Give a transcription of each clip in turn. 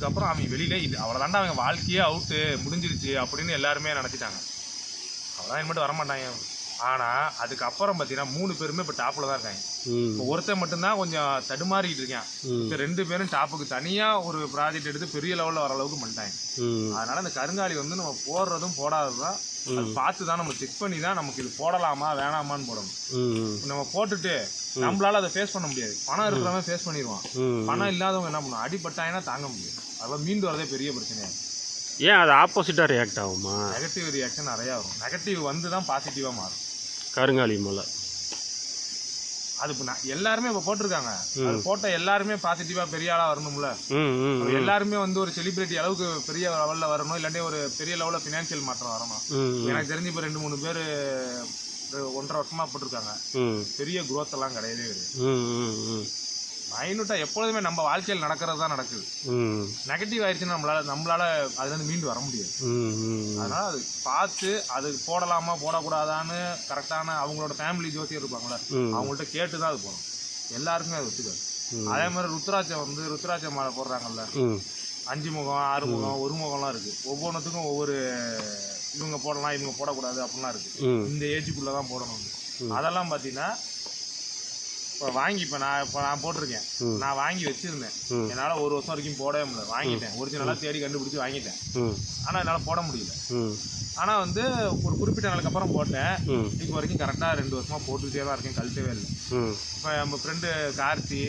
அதுக்கப்புறம் அவங்க வெளியிலே இல்லை அவ்வளோதாண்டா அவங்க வாழ்க்கையே அவுட்டு முடிஞ்சிருச்சு அப்படின்னு எல்லாருமே நினச்சிட்டாங்க. அவ்வளோதான் இனிமேட்டு வரமாட்டாங்க. ஆனால் அதுக்கப்புறம் பார்த்தீங்கன்னா மூணு பேருமே இப்போ டாப்பில் தான் இருக்காங்க. இப்போ ஒருத்தன் மட்டும்தான் கொஞ்சம் தடுமாறிக்கிட்டு இருக்கான். இப்போ ரெண்டு பேரும் டாப்புக்கு தனியாக ஒரு ப்ராஜெக்ட் எடுத்து பெரிய லெவலில் வர அளவுக்கு பண்ணிட்டாங்க. அதனால இந்த கருங்காலி வந்து நம்ம போடுறதும் போடாததும் அது பார்த்து தான் நம்ம செக் பண்ணி தான் நமக்கு இது போடலாமா வேணாமான்னு போடணும். நம்ம போட்டுட்டு நம்மளால அதை ஃபேஸ் பண்ண முடியாது. பணம் இருக்கிறவன் ஃபேஸ் பண்ணிடுவான். பணம் இல்லாதவங்க என்ன பண்ணும் அடிபட்டாங்கன்னா தாங்க முடியாது. அதெல்லாம் மீண்டு வரதே பெரிய பிரச்சனையா ஏன் அது ஆப்போசிட்டாக ரியாக்ட் ஆகுமா? நெகட்டிவ் ரியாக்ஷன் நிறையா வரும். நெகட்டிவ் வந்து தான் பாசிட்டிவாக மாறும். கருங்காலி மலை. அது இப்போ நான் எல்லாருமே இப்போ போட்டிருக்காங்க. அது போட்ட எல்லாருமே பாசிட்டிவாக பெரிய ஆளாக வரணும்ல. எல்லாருமே வந்து ஒரு செலிபிரிட்டி அளவுக்கு பெரிய லெவலில் வரணும் இல்லாட்டி ஒரு பெரிய லெவலில் ஃபினான்ஷியல் மாற்றம் வரணும். எனக்கு தெரிஞ்சு இப்போ ரெண்டு மூணு பேர் ஒன்றரை வருஷமா போட்டிருக்காங்க. பெரிய growth எல்லாம் கிடையவே கிடையாது. ம் ம் ம் மைனூட்டா எப்பொழுதுமே நம்ம வாழ்க்கையில் நடக்கிறது தான் நடக்குது நெகட்டிவ் ஆயிடுச்சுன்னா நம்மளால நம்மளால அதுலேருந்து மீண்டு வர முடியாது. அதனால அது பார்த்து அது போடலாமா போடக்கூடாதான்னு கரெக்டான அவங்களோட ஃபேமிலி ஜோசியர் இருப்பாங்களே. அவங்கள்ட்ட கேட்டு தான் அது போகணும். எல்லாருக்குமே அது ஒத்துக்காது. அதே மாதிரி ருத்ராட்சம் வந்து ருத்ராட்ச மாலை போடுறாங்கல்ல அஞ்சு முகம் ஆறு முகம் ஒரு முகம்லாம் இருக்கு. ஒவ்வொன்றுத்துக்கும் ஒவ்வொரு இவங்க போடலாம் இவங்க போடக்கூடாது அப்படிலாம் இருக்கு. ம். இந்த ஏஜுக்குள்ள தான் போடணும். அதெல்லாம் பார்த்தீங்கன்னா இப்போ வாங்கி இப்போ நான் இப்போ நான் போட்டிருக்கேன். நான் வாங்கி வச்சிருந்தேன். என்னால் ஒரு வருஷம் வரைக்கும் போடவே முடியல. வாங்கிட்டேன். ஒரிஜினலாக தேடி கண்டுபிடிச்சி வாங்கிட்டேன். ஆனால் என்னால் போட முடியல. ஆனால் வந்து ஒரு குறிப்பிட்ட நாளுக்கு அப்புறம் போட்டேன். இப்போ வரைக்கும் கரெக்டாக ரெண்டு வருஷமாக போட்டுக்கிட்டே தான் இருக்கேன். கழட்டவே இல்லை. இப்போ நம்ம ஃப்ரெண்டு கார்த்தி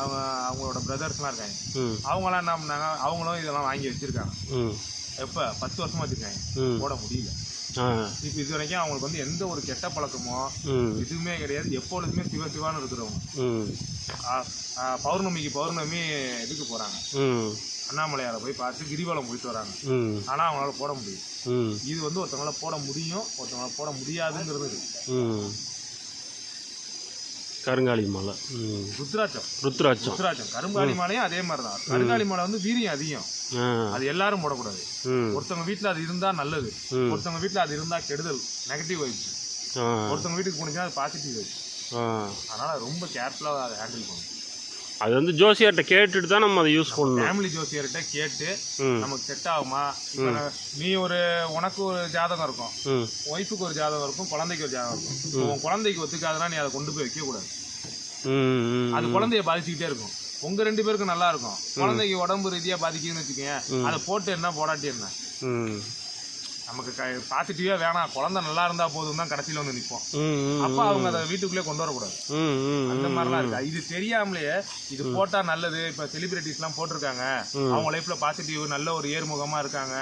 அவங்க அவங்களோட பிரதர்ஸ்லாம் இருக்காங்க. அவங்களாம் என்ன பண்ணாங்க? அவங்களும் இதெல்லாம் வாங்கி வச்சிருக்காங்க. எப்போ? பத்து வருஷமா வச்சிருக்காங்க. போட முடியல. இப்போ இது வரைக்கும் அவங்களுக்கு வந்து எந்த ஒரு கெட்ட பழக்கமோ எதுவுமே கிடையாது. எப்பொழுதுமே சிவ சிவான்னு இருக்கிறவங்க. பௌர்ணமிக்கு பௌர்ணமி இதுக்கு போகிறாங்க அண்ணாமலையாரை போய் பார்த்து கிரிவலம் போயிட்டு வராங்க. ஆனால் அவங்களால போட முடியும் இது வந்து ஒருத்தவங்களால போட முடியும் ஒருத்தவங்களால போட முடியாதுங்கிறது. கருங்காலி மலை. ருத்ராட்சம். ருத்ராட்சம். ருத்ராட்சம். கருங்காலி மாலையும் அதே மாதிரி தான் கருங்காலி மாலை வந்து வீரியம் அதிகம். அது எல்லாரும் போடக்கூடாது. ஒருத்தவங்க வீட்டில் அது இருந்தால் நல்லது. ஒருத்தவங்க வீட்டில் அது இருந்தால் கெடுதல். நெகட்டிவ் வைப்ஸ் ஆ. ஒருத்தவங்க வீட்டுக்கு போனீங்கன்னா அது பாசிட்டிவ் வைப்ஸ் ஆ. அதனால ரொம்ப கேர்ஃபுல்லாக அதை ஹேண்டில் பண்ணணும். அது வந்து ஜோசியார்கிட்ட கேட்டுட்டு தான் நம்ம அதை யூஸ் பண்ணணும். ஃபேமிலி ஜோசியர்கிட்ட கேட்டு நமக்கு செட் ஆகுமா? நீ ஒரு உனக்கு ஒரு ஜாதகம் இருக்கும். ஒய்ஃபுக்கு ஒரு ஜாதகம் இருக்கும் குழந்தைக்கு ஒரு ஜாதகம் இருக்கும். உன் குழந்தைக்கு ஒத்துக்காதுன்னா நீ அதை கொண்டு போய் வைக்க கூடாது. ம் ம் அது குழந்தைய பாதிச்சுக்கிட்டே இருக்கும். உங்க ரெண்டு பேருக்கும் நல்லா இருக்கும். குழந்தைக்கு உடம்பு ரீதியா பாதிக்குதுன்னு வச்சுக்கோங்க அதை போட்டு என்ன போடாட்டி என்ன? நமக்கு பாசிட்டிவா வேணாம். குழந்தை நல்லா இருந்தா போதும் தான் கடைசியில வந்து நிற்போம் அப்ப அவங்க அதை வீட்டுக்குள்ளே கொண்டு வரக்கூடாது. அந்த மாதிரிலாம் இருக்கு. இது தெரியாமலேயே இது போட்டா நல்லது. இப்ப செலிபிரிட்டிஸ் எல்லாம் போட்டிருக்காங்க அவங்க லைஃப்ல பாசிட்டிவ் நல்ல ஒரு ஏர்முகமா இருக்காங்க.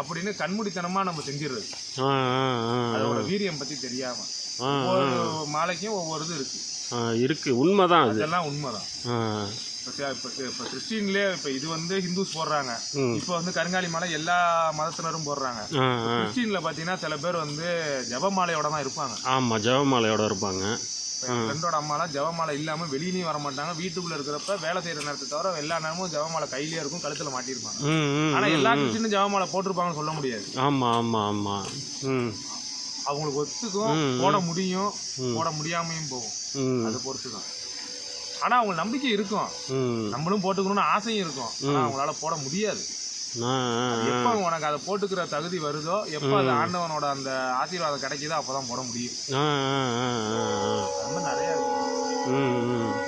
அப்படின்னு கண்மூடித்தனமா நம்ம செஞ்சிடுறது. அதோட வீரியம் பத்தி தெரியாம. ஒவ்வொரு மாலைக்கும் ஒவ்வொரு இது இருக்கு. ஆ இருக்கு. உண்மைதான் அது. இதெல்லாம் உண்மைதான். இப்போ இப்போ இப்போ கிறிஸ்டின்லேயே இப்போ இது வந்து ஹிந்துஸ் போடுறாங்க. இப்போ வந்து கருங்காலி மாலை எல்லா மதத்தினரும் போடுறாங்க. கிறிஸ்டின்ல பார்த்தீங்கன்னா சில பேர் வந்து ஜெபமாலையோட தான் இருப்பாங்க. ஆமாம் ஜெபமாலையோட இருப்பாங்க. ஃப்ரெண்டோட அம்மாலாம் ஜெபமாலை இல்லாமல் வெளியிலையும் வர மாட்டாங்க. வீட்டுக்குள்ள இருக்கிறப்ப வேலை செய்யற நேரத்தை தவிர எல்லா நேரமும் ஜெபமாலை கையிலே இருக்கும் கழுத்துல மாட்டியிருப்பாங்க. ம் ம் ஆனா எல்லா கிறிஸ்டினும் ஜெபமாலை போட்டிருப்பாங்கன்னு சொல்ல முடியாது. ஆமாம் ஆமாம் ஆமாம் அவங்களுக்கு ஒத்துக்கும் போட முடியும் போட முடியாமையும் போகும். அதை பொறுத்து தான் ஆனா அவங்க நம்பிக்கை இருக்கும். நம்மளும் போட்டுக்கணும்னு ஆசையும் இருக்கும். ஆனா அவங்களால போட முடியாது. எப்போ உனக்கு அதை போட்டுக்கிற தகுதி வருதோ எப்போ அது ஆண்டவனோட அந்த ஆசீர்வாதம் கிடைக்குதோ அப்பதான் போட முடியும். மாதிரி நிறைய இருக்கு.